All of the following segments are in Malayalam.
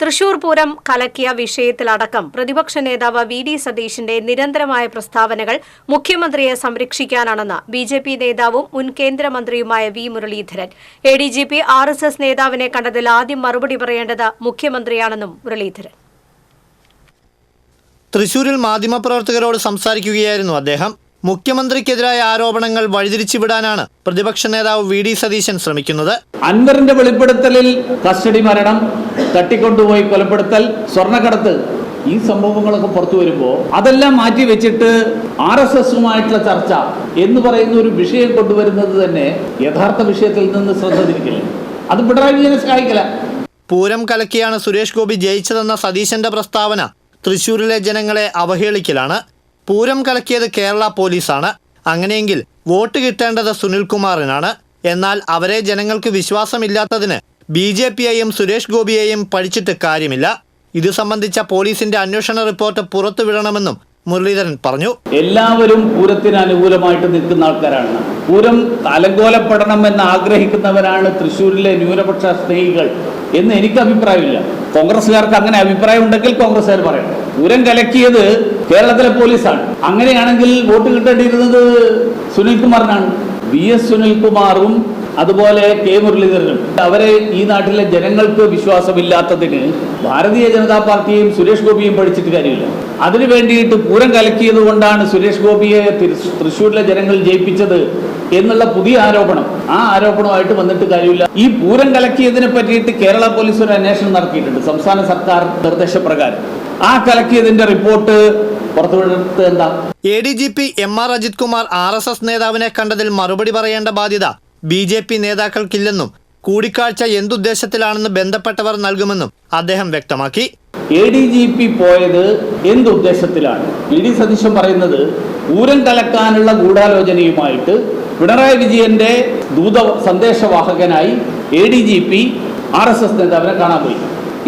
തൃശൂർ പൂരം കലക്കിയ വിഷയത്തിലടക്കം പ്രതിപക്ഷ നേതാവ് വി ഡി സതീഷിന്റെ നിരന്തരമായ പ്രസ്താവനകൾ മുഖ്യമന്ത്രിയെ സംരക്ഷിക്കാനാണെന്ന് ബി ജെ പി നേതാവും മുൻ കേന്ദ്രമന്ത്രിയുമായ V Muraleedharan. A D G P R S S നേതാവിനെ കണ്ടതിൽ ആദ്യം മറുപടി പറയേണ്ടത് മുഖ്യമന്ത്രിയാണെന്നും മുരളീധരൻ. തൃശൂരിൽ മാധ്യമപ്രവർത്തകരോട് സംസാരിക്കുകയായിരുന്നു അദ്ദേഹം. മുഖ്യമന്ത്രിക്കെതിരായ ആരോപണങ്ങൾ വഴിതിരിച്ചുവിടാനാണ് പ്രതിപക്ഷ നേതാവ് വി ഡി സതീശൻ ശ്രമിക്കുന്നത്. അൻവറിന്റെ വെളിപ്പെടുത്തലിൽ കസ്റ്റഡി മരണം തട്ടിക്കൊണ്ടുപോയി കൊലപ്പെടുത്തൽ സ്വർണക്കടത്ത് ഈ സംഭവങ്ങളൊക്കെ പുറത്തു വരുമ്പോൾ അതെല്ലാം മാറ്റി വെച്ചിട്ട് ആർ എസ് എസുമായിട്ടുള്ള ചർച്ച എന്ന് പറയുന്ന ഒരു വിഷയം കൊണ്ടുവരുന്നത് തന്നെ യഥാർത്ഥ വിഷയത്തിൽ നിന്ന് ശ്രദ്ധ തിരിക്കില്ല അത് പിണറായി വിജയനെ സഹായിക്കില്ല. പൂരം കലക്കിയാണ് സുരേഷ് ഗോപി ജയിച്ചതെന്ന സതീശന്റെ പ്രസ്താവന. തൃശൂരിലെ ജനങ്ങളെ അവഹേളിക്കലാണ്. പൂരം കലക്കിയത് കേരള പോലീസാണ്. അങ്ങനെയെങ്കിൽ വോട്ട് കിട്ടേണ്ടത് സുനിൽകുമാറിനാണ്. എന്നാൽ അവരെ ജനങ്ങൾക്ക് വിശ്വാസമില്ലാത്തതിന് ബി ജെ പിയെയും സുരേഷ് ഗോപിയെയും പഠിച്ചിട്ട് കാര്യമില്ല. ഇത് സംബന്ധിച്ച പോലീസിന്റെ അന്വേഷണ റിപ്പോർട്ട് പുറത്തുവിടണമെന്നും മുരളീധരൻ പറഞ്ഞു. എല്ലാവരും പൂരത്തിന് അനുകൂലമായിട്ട് നിൽക്കുന്ന ആൾക്കാരാണ്. പൂരം അലങ്കോലപ്പെടണം എന്ന് ആഗ്രഹിക്കുന്നവരാണ് തൃശ്ശൂരിലെ ന്യൂനപക്ഷ സ്നേഹികൾ എന്ന് എനിക്ക് അഭിപ്രായമില്ല. കോൺഗ്രസ്സുകാർക്ക് അങ്ങനെ അഭിപ്രായം ഉണ്ടെങ്കിൽ കോൺഗ്രസ്സുകാർ പറയണം പൂരം കലക്കിയത് കേരളത്തിലെ പോലീസാണ്. അങ്ങനെയാണെങ്കിൽ വോട്ട് കിട്ടേണ്ടിയിരുന്നത് സുനിൽകുമാറിനാണ്. വി എസ് സുനിൽകുമാറും അതുപോലെ കെ മുരളീധരനും. അവരെ ഈ നാട്ടിലെ ജനങ്ങൾക്ക് വിശ്വാസമില്ലാത്തതിന് ഭാരതീയ ജനതാ പാർട്ടിയും സുരേഷ് ഗോപിയും പഠിച്ചിട്ട് കാര്യമില്ല. അതിനു വേണ്ടിയിട്ട് പൂരം കലക്കിയത് കൊണ്ടാണ് സുരേഷ് ഗോപിയെ തൃശ്- തൃശ്ശൂരിലെ ജനങ്ങൾ ജയിപ്പിച്ചത് എന്നുള്ള പുതിയ ആരോപണം. ആ ആരോപണമായിട്ട് വന്നിട്ട് കാര്യമില്ല. ഈ പൂരം കലക്കിയതിനെ പറ്റിയിട്ട് കേരള പോലീസ് ഒരു അന്വേഷണം നടത്തിയിട്ടുണ്ട്. സംസ്ഥാന സർക്കാർ നിർദ്ദേശപ്രകാരം. ആ കലക്കിയതിന്റെ റിപ്പോർട്ട് പുറത്തുവിടുന്നത് എന്താ? A D G P M R Ajith Kumar R S S നേതാവിനെ കണ്ടതിൽ മറുപടി പറയേണ്ട ബാധ്യത ബി ജെ പി നേതാക്കൾക്കില്ലെന്നും കൂടിക്കാഴ്ച എന്തുദ്ദേശത്തിലാണെന്ന് ബന്ധപ്പെട്ടവർ നൽകുമെന്നും അദ്ദേഹം വ്യക്തമാക്കി. എ ഡി ജി പി പോയത് എന്തുദ്ദേശത്തിലാണ്? ഇ ഡി സതീശൻ പറയുന്നത് പൂരം കലക്കാനുള്ള ഗൂഢാലോചനയുമായിട്ട് പിണറായി വിജയന്റെ ദൂത സന്ദേശവാഹകനായി A D G P R S S നേതാവിനെ കാണാൻ പോയി.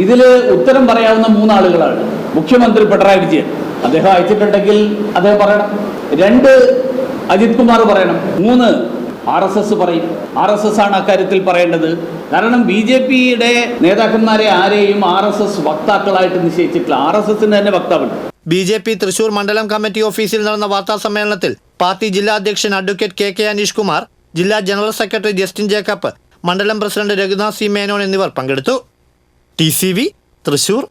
ഇതിൽ ഉത്തരം പറയാവുന്ന മൂന്നാളുകളാണ്. മുഖ്യമന്ത്രി പിണറായി വിജയൻ. അദ്ദേഹം അയച്ചിട്ടുണ്ടെങ്കിൽ അദ്ദേഹം പറയണം. രണ്ട് അജിത് കുമാർ പറയണം. മൂന്ന് ആർ എസ് എസ് പറയും. ആർ എസ് എസ് ആണ് അക്കാര്യത്തിൽ പറയേണ്ടത്. കാരണം ബി ജെ പിയുടെ നേതാക്കന്മാരെ ആരെയും ആർ എസ് എസ് വക്താക്കളായിട്ട് നിശ്ചയിച്ചിട്ടില്ല. ആർ എസ് എസിന് തന്നെ വക്താവുണ്ട്. ബി ജെ പി തൃശൂർ മണ്ഡലം കമ്മിറ്റി ഓഫീസിൽ നടന്ന വാർത്താ സമ്മേളനത്തിൽ പാർട്ടി ജില്ലാ അധ്യക്ഷൻ advocate K K Aneesh Kumar ജില്ലാ ജനറൽ സെക്രട്ടറി ജസ്റ്റിൻ ജേക്കബ് മണ്ഡലം പ്രസിഡന്റ് രഘുനാഥ് സി മേനോൻ എന്നിവർ പങ്കെടുത്തു. T C V Thrissur.